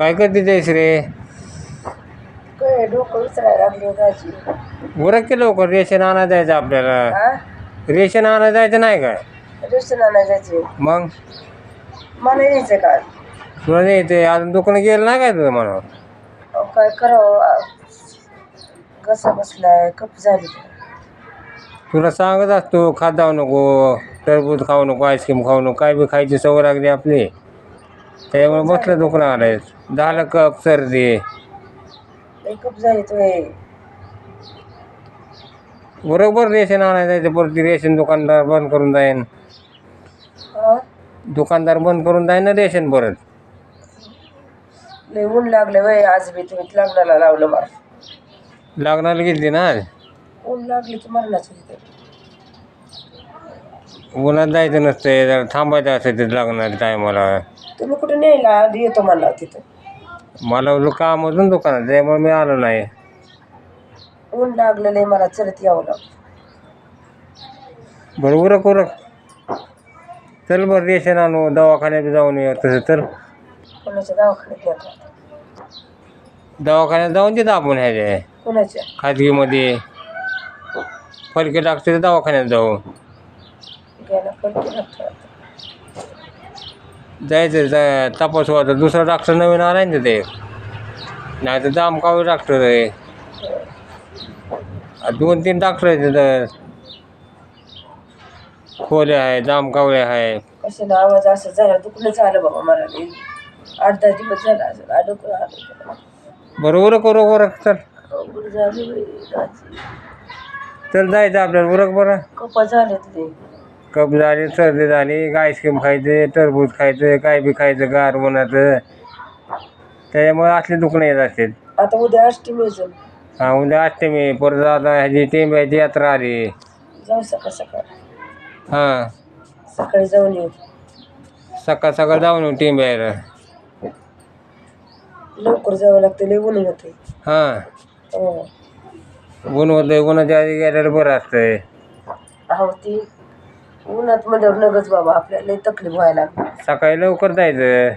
काय करते जयश्री काय डोकं विचारायला लागली दाजी उरक की लवकर रेशन आणा जायचं आपल्याला. हा? रेशन आणा जायचं नाही काय? रेशन आणायला जायचे. मग? मला यायचं का? तुला नाही ते अजून दुकान गेलं नाही काय तुझं म्हणून? अहो, काय करावं? कसा बसलाय कप झाली. तुला सांगत असतो खात जाऊ नको टरबूज खाऊ नको आईस्क्रीम खाऊ नको काय बी खायची सवय लागली आपली. त्याच्यामुळे बसलं दुकान आलंय झालं कप सर्दी. लई कप झाली तुम्ही बरोबर रेशन आणायला जायचं परत रेशन दुकानदार बंद करून जाईन. दुकानदार बंद करून जाईन ना रेशन परत. ऊन लागले वय आज बी तुम्ही लग्नाला लावलं मला लागणाला घेतली ना आज? ऊन लागली की मरणाचं तिथे उन्हात जायचं नसतंय जरा थांबायचं असतं ते लागणार टायमाला तुम्ही कुठे न्यायला आधी येतो म्हणला तिथं. मला उलट काम होतं ना दुकानात त्यामुळे मी आलो नाही. ऊन लागलेलं आहे मला चलत यावं लागतं. बरं उरक उरक. चल बरं रेशन आणू दवाखान्यात जाऊन ये तसं तर कोणाच्या दवाखान्यात दवाखान्यात जाऊन तिथं आपण ह्याच्या कोणाच्या? खाजगीमध्ये. फलके डॉक्टर दवाखान्यात जाऊ. गेला पण जायचं जा तपास व्हायचं दुसरा डॉक्टर नवीन आलाय ना ते. नाही तर जामकावी डॉक्टर आहे. दोन तीन डॉक्टर आहेत तिथं खोले आहे जामकावळे आहे. कशाला आवाज असं झाला दुखणंच आलं बाबा मला. आठ दहा दिवस झाला असं आलं बरं उरक उरक उरक चल. झाली. चल जायचं आपल्याला उरक बरं. कपा झालेत. कप झाली सर्दी झाली आईस्क्रीम खायचे टरबूज खायचं काय बी खायचं गार उन्हाचं त्याच्यामुळे असले दुखणं येत असतील. आता उद्या अष्टमी आहे जण. हा उद्या अष्टमी परत आता ह्याची टेंब्याची यात्रा आली. जाऊ सकाळ सकाळ. हां. सकाळी जाऊन येऊ. सकाळ सकाळ जाऊन येऊ टेंब्याला. लवकर जावं लागतं लई ऊन होते हां. हो. ऊन होतंय उन्हाच्या आधी गेलेलं बरं असतंय. ती उन्हात म्हणल्यावर नगच बाबा आपल्याला तकलीफ व्हायला लागली. सकाळी लवकर जायचं.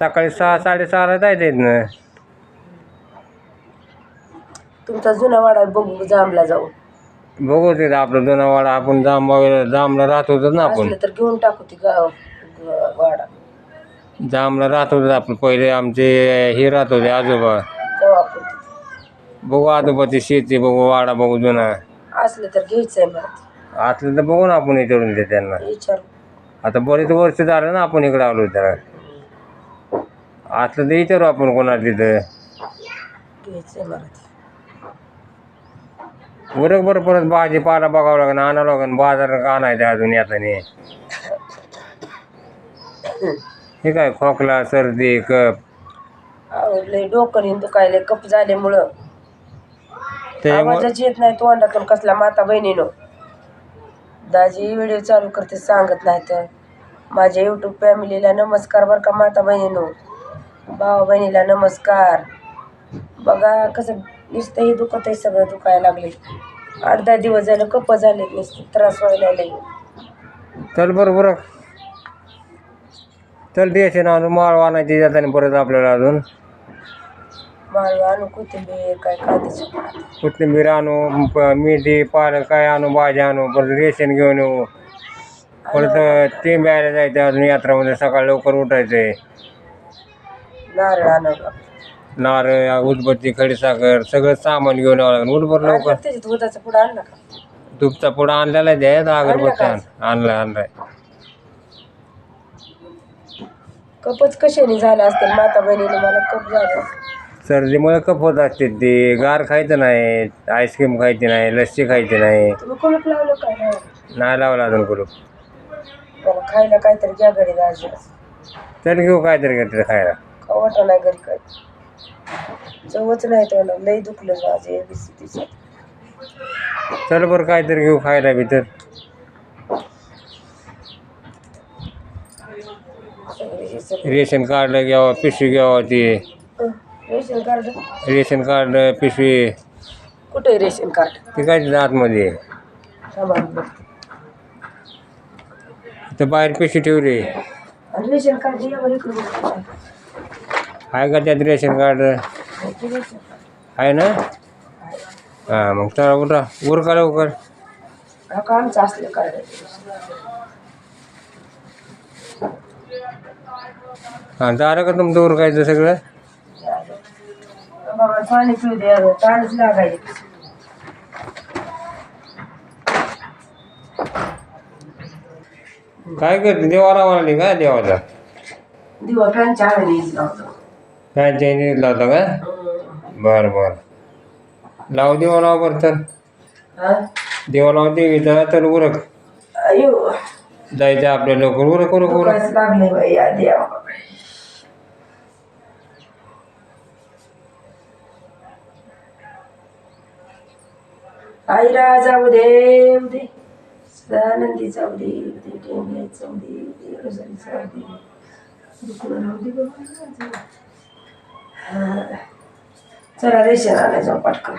सकाळी सहा साडेसहाला जायचं इथनं. तुमचा जुना वाडा बघू जामला जाऊ बघू तिथं आपलं जनावाडा आपण जांब जांबला राहत होतो ना आपण. असलं तर घेऊन टाकू ती गाव ग- वाडा. जांबला राहत होतो आपण. पहिले आमचे हे राहत होते आजोबा. जाऊ आपण तिथे. बघू आजोबाची शेती बघू वाडा बघू जुना. असलं तर घ्यायचंय मला. ते. असलं तर बघू ना आपण इकडून ते त्यांना. विचारू. आता बरेच वर्ष झालं ना आपण इकडे आलो त्याला असलं तर विचारू आपण कोणाला तिथं. घ्यायचंय मला ते. उरक बरं परत भाजीपाला बघावं लागेल आणावं लागेल बाजारात आणायचं अजून येताना. हे काय खोकला सर्दी कप अहो लय डोकं दुखायले कप झाल्यामुळं. आवाजच येत नाही तोंडातून कसला माता बहिणीनो दाजी व्हिडिओ चालू करते सांगत नाही तर माझ्या यूट्यूब फॅमिलीला नमस्कार बरं का माता बहिणीनो? भावा बहिणीला नमस्कार. बघा कसं नुसतं हे दुखत आहे सगळं दुखायला लागले आठ दहा दिवस झालं कप झाले नुसतं त्रास व्हायला लागले चल बरं बरं. चल रेशन आणून माळ आणायची जाताना परत आपल्याला अजून. कोथिंबीर काय कांद्याची कोथिंबीर आणू प- मेथी पालक काय आणू भाजी आणू परत रेशन घेऊन येऊ. परत टेंब्याला जायचं अजून यात्रामध्ये सकाळी लवकर उठायचं. आहे नारळ आणावं नारळ उदबत्ती खडीसाखर सगळं सामान घेऊन यावं लागेल. उठ बरं लवकर. त्याच्यात दुधाचा पुढं आणला का? तुपचा पुढं आणलेला आहे द्या अगरबत्ती आण आणलाय आणलाय. कपच कशाने झाला असतील? माता बहिणीने मला कप झालं. सर्दीमुळे कफ होत असते ते गार खायचं नाही आईस्क्रीम खायची नाही लस्सी खायची नाही. तुम्ही कुलूप लावलं काय नाही नाही लावला अजून कुलूप. मला खायला काहीतरी घ्या घरी दाजी चल घेऊ काहीतरी घेतलं खायला. खावटा नाही घरी काय चवच नाही लई दुखलं माझे एबीसीची चल बरं काहीतरी घेऊ खायला बी तर. सगळे सगळे. रेशन कार्ड घ्यावं पिशवी घ्यावं ती. Ration card? रेशन कार्ड पिशवी. कुठे आहे रेशन कार्ड? ती काय आतमध्ये. आहे. थांबा मी बघते. इथं बाहेर पिशवी ठेवली. आणि रेशन कार्ड यावर इकडे बघ. आहे का त्यात रेशन कार्ड? आहे ना? हां मग चला उठा उरका लवकर? हा का आमचं असलं कार्ड हां झालं का तुमचं उरकायचं सगळं? पाणी पिऊ दे ताणच लागायचे. काय करते? देवाला म्हणाली का? देवाला. दिवा फॅनच्या लावतो. काय चेंज लावता का? बरं बरं. लाव देवा लाव बरं तर. हा? देवा लाव देवीचा तर उरक. अयो. जायचं आपल्या लवकर. उरक उरक उरक. लागलंय बाई या देवा आईरा जाऊ दे उदे सदानंदी जाऊ दे उदे टेंबे जाऊ दे उदे रोजारी जाऊ दे दुखणं राहू दे बाबा. हा. चला रेशन आणायचं पटकन